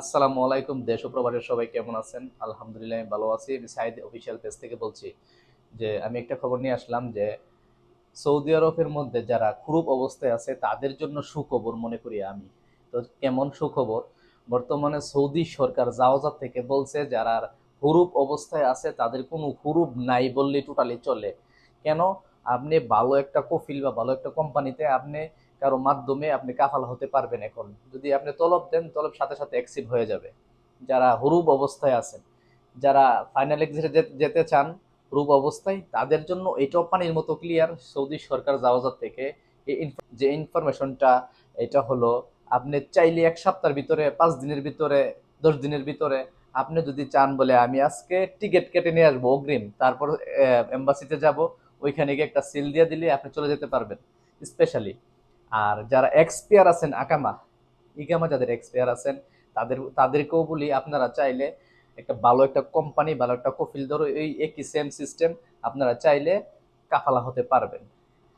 আসসালামু আলাইকুম, দেশ ও প্রবাসের সবাই কেমন আছেন? আলহামদুলিল্লাহ, আমি ভালো আছি। আমি সাইদ অফিসিয়াল পেজ থেকে বলছি যে, আমি একটা খবর নিয়ে আসলাম যে, সৌদি আরবের মধ্যে যারা খুরুপ অবস্থায় আছে, তাদের জন্য সুখবর মনে করি আমি। তো কেমন সুখবর? বর্তমানে সৌদি সরকার জাওজাত থেকে বলছে, যারা হুরুপ অবস্থায় আছে, তাদের কোনো হুরুপ নাই বললে টোটালি চলে। কেন? আপনি ভালো একটা কফিল বা ভালো একটা কোম্পানিতে আপনি কারও মাধ্যমে আপনি কাফাল হতে পারবেন এখন। যদি আপনি তলব দেন, তলব সাথে সাথে অ্যাক্সিভ হয়ে যাবে। যারা হুরুব অবস্থায় আছেন, যারা ফাইনাল এক্সিটে যেতে চান রূপ অবস্থায়, তাদের জন্য এটাও পানির মতো ক্লিয়ার সৌদি সরকার জাওয়াজাত থেকে যে ইনফরমেশনটা এটা হলো আপনি চাইলে এক সপ্তাহের ভিতরে, পাঁচ দিনের ভিতরে, দশ দিনের ভিতরে আপনি যদি চান বলে আমি আজকে টিকিট কেটে নিয়ে আসব অগ্রিম, তারপর এম্বাসিতে যাব, ওইখানে গিয়ে একটা সিল দিয়ে দিলে আপনি চলে যেতে পারবেন স্পেশালি আর যারা এক্সপিয়ার আছেন, আকামা, ইকামা যাদের এক্সপিয়ার আছেন, তাদের, তাদেরকেও বলি আপনারা চাইলে একটা ভালো একটা কোম্পানি ভালো একটা কফিল ধরো, এই একই সেম সিস্টেম আপনারা চাইলে কাফালা হতে পারবেন।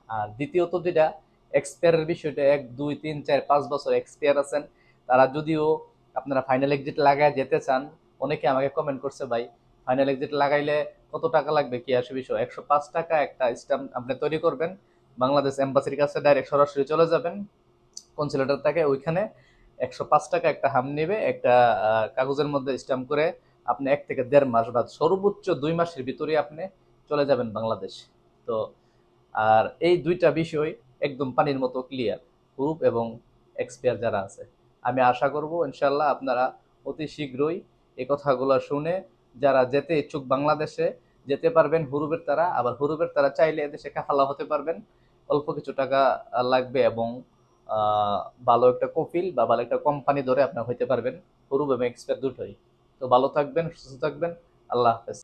আর দ্বিতীয়ত যেটা এক্সপায়ারের বিষয়টা, এক, দুই, তিন, চার, পাঁচ বছর এক্সপায়ার আছেন, তারা যদিও আপনারা ফাইনাল এক্সিট লাগায় যেতে চান, অনেকে আমাকে কমেন্ট করছে, ভাই ফাইনাল এক্সিট লাগাইলে কত টাকা লাগবে? কি আসে বিষয়? একশো পাঁচ টাকা একটা স্ট্যাম্প আপনি তৈরি করবেন বাংলাদেশ এম্বাসির কাছে ডাইরেক্ট সরাসরি চলে যাবেন। কনসুলেটার থেকে? ওইখানে একশো পাঁচ টাকা একটা হাম নেবে, একটা কাগজের মধ্যে স্ট্যাম্প করে আপনি এক থেকে দেড় মাস বা সর্বোচ্চ দুই মাসের ভিতরে আপনি চলে যাবেন বাংলাদেশ। তো, আর এই দুইটা বিষয় একদম পানির মতো ক্লিয়ার গ্রুপ এবং এক্সপায়ার যারা আছে। আমি আশা করব ইনশাল্লাহ আপনারা অতি শীঘ্রই এই কথাগুলো শুনে যারা যেতে ইচ্ছুক বাংলাদেশে, যেতে পারবেন হুরুবের তারা, আবার হুরুবের তারা চাইলে এদেশে কাফালা হতে পারবেন। অল্প কিছু টাকা লাগবে এবং ভালো একটা কফিল বা ভালো একটা কোম্পানি ধরে আপনার হইতে পারবেন। হুরুব এবং এক্সপার্ট দুটোই। তো ভালো থাকবেন, সুস্থ থাকবেন। আল্লাহ হাফেজ।